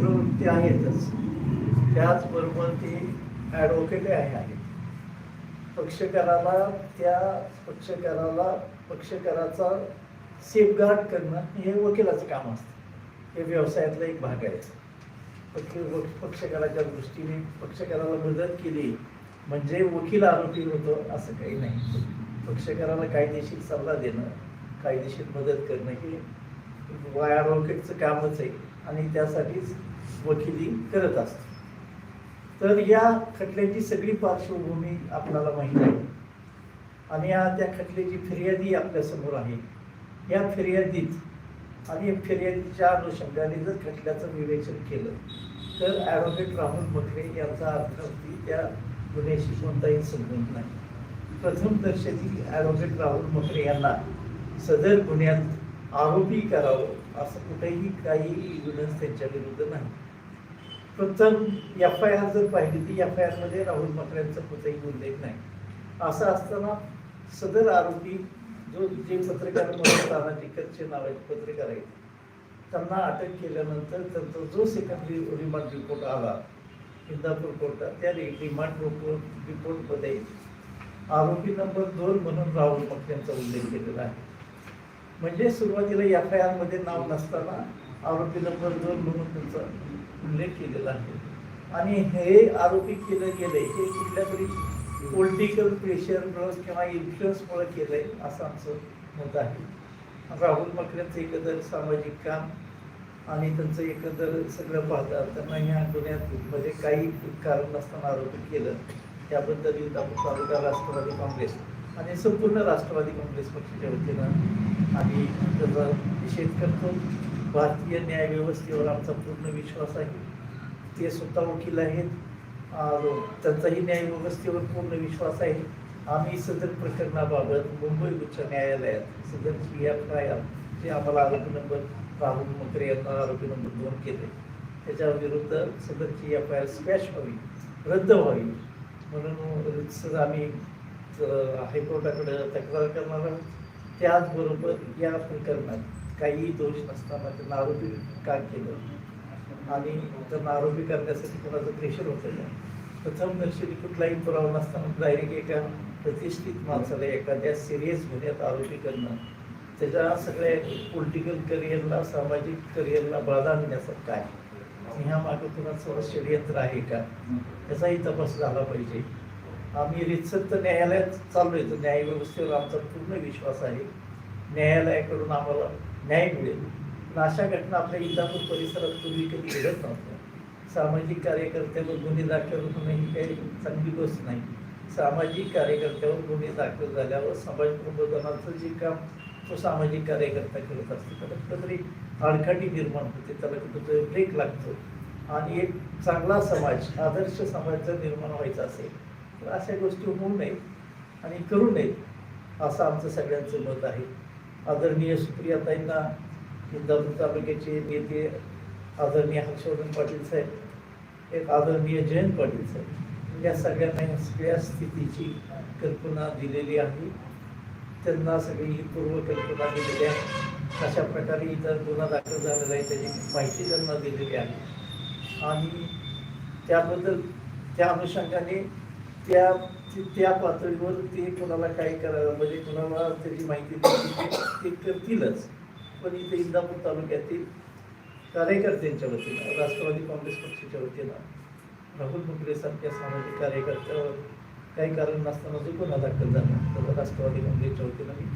प्रवृत्ती आहेतच. त्याचबरोबर ती ॲडव्होकेटही आहे. आहेत पक्षकाराला त्या पक्षकाराला पक्षकाराचा सेफगार्ड करणं हे वकिलाचं काम असतं. हे व्यवसायातला एक भाग आहे. पक्ष पक्षकाराच्या दृष्टीने पक्षकाराला मदत केली म्हणजे वकील आरोपी होतो असं काही नाही. पक्षकाराला कायदेशीर सल्ला देणं कायदेशीर मदत करणं हे ॲडव्होकेटचं कामच आहे. आणि त्यासाठीच वकिली करत असते. तर या खटल्याची सगळी पार्श्वभूमी आपल्याला माहीत आहे. आणि या त्या खटल्याची फिर्यादी आपल्यासमोर आहे. या फिर्यादीत आणि फिर्यादीच्या अनुषंगाने जर खटल्याचं विवेचन केलं तर ॲडव्होकेट राहुल मखरे यांचा अर्थार्थी त्या गुन्ह्याशी कोणताही संबंध नाही. प्रथम दर्शनी ॲडव्होकेट राहुल मखरे यांना सदर गुन्ह्यात आरोपी करावं असं कुठेही काही इव्हिडन्स त्यांच्या विरुद्ध नाही. प्रथम एफ आय आर जर पाहिली ती एफ आय आरमध्ये राहुल मकऱ्यांचा कुठेही उल्लेख नाही. असं असताना सदर आरोपी जो जे पत्रकार म्हणून तानाजीकरचे नावाचे पत्रकार आहेत त्यांना अटक केल्यानंतर त्यांचा जो सेकंड रिमांड रिपोर्ट आला इंदापूर कोर्टात त्या रिमांड रिपोर्ट रिपोर्टमध्ये आरोपी नंबर दोन म्हणून राहुल मकऱ्यांचा उल्लेख केलेला आहे. म्हणजे सुरुवातीला एफ आय आरमध्ये नाव नसताना आरोपी नंबर दोन म्हणून त्यांचा उल्लेख केलेला आहे. आणि हे आरोपी केलं गेलंय हे कुठल्या तरी पोलिटिकल प्रेशरमुळं किंवा इन्फ्लुअन्समुळे आहे असं आमचं मत आहे. राहुल मकऱ्यांचं एकंदर सामाजिक काम आणि त्यांचं एकंदर सगळं पाहता त्यांना ह्या गुन्ह्यामध्ये म्हणजे काही कारण नसताना आरोपी केलं. त्याबद्दल इंदापूर तालुका राष्ट्रवादी काँग्रेस आणि संपूर्ण राष्ट्रवादी काँग्रेस पक्षाच्या वतीनं आम्ही त्याचा निषेध करतो. भारतीय न्यायव्यवस्थेवर आमचा पूर्ण विश्वास आहे. ते स्वतः वकील आहेत. त्यांचाही न्यायव्यवस्थेवर पूर्ण विश्वास आहे. आम्ही सदर प्रकरणाबाबत मुंबई उच्च न्यायालयात सदरची एफ आय जे आम्हाला आरोपी नंबर राहुल मकरे यांना आरोपी नंबर दोन केले त्याच्या विरुद्ध सदरची एफ आय स्पॅश व्हावी रद्द व्हावी. म्हणून आम्ही हायकोर्टाकडे तक्रार करणार आहोत त्याचबरोबर या प्रकरणात काही दोष नसताना त्यांना आरोपी का केलं. आणि त्यांना आरोपी करण्यासाठी कोणाचं प्रेशर होतं का? प्रथम दर्शनी कुठलाही पुरावा नसताना डायरेक्ट एका प्रतिष्ठित माणसाला एखाद्या सिरियस गुन्ह्यात आरोपी करणं. त्याच्या सगळ्या पॉलिटिकल करिअरला सामाजिक करिअरला बाधा आणण्याचं काय? ह्या मागे कुणाचं षडयंत्र आहे का? याचाही तपास झाला पाहिजे. आम्ही रितसर तर न्यायालयात चाललोय तर न्यायव्यवस्थेवर आमचा पूर्ण विश्वास आहे. न्यायालयाकडून आम्हाला न्याय मिळेल. पण अशा घटना आपल्या इंदापूर परिसरात पूर्वी कधी घडत नव्हत्या. सामाजिक कार्यकर्त्यावर गुन्हे दाखल होणं ही काही चांगली गोष्ट नाही. सामाजिक कार्यकर्त्यावर गुन्हे दाखल झाल्यावर समाज प्रबोधनाचं जे काम तो सामाजिक कार्यकर्ता करत असतो त्याला कुठंतरी आडखाटी निर्माण होते. त्याला कुठंतरी ब्रेक लागतो. आणि एक चांगला समाज आदर्श समाज जर निर्माण व्हायचा असेल तर अशा गोष्टी होऊ नये आणि करू नये असं आमचं सगळ्यांचं मत आहे. आदरणीय सुप्रियाताईंना इंदापूर तालुक्याचे नेते आदरणीय हर्षवर्धन पाटील साहेब एक आदरणीय जयंत पाटील साहेब या सगळ्यांना या सगळ्या स्थितीची कल्पना दिलेली आहे. त्यांना सगळी ही पूर्वकल्पना दिलेली आहे. अशा प्रकारे इतर गुन्हा दाखल झालेला आहे त्याची माहिती त्यांना दिलेली आहे. आणि त्याबद्दल त्या अनुषंगाने त्या त्या पातळीवर ते कोणाला काय करायला म्हणजे कोणाला त्याची माहिती ते करतीलच. पण इथे इंदापूर तालुक्यातील कार्यकर्त्यांच्या वतीनं राष्ट्रवादी काँग्रेस पक्षाच्या वतीनं राहुल मुकरेसारख्या सामाजिक कार्यकर्त्यावर काही कारण नसताना जो गुन्हा दाखल झाला तर राष्ट्रवादी काँग्रेसच्या वतीनं मी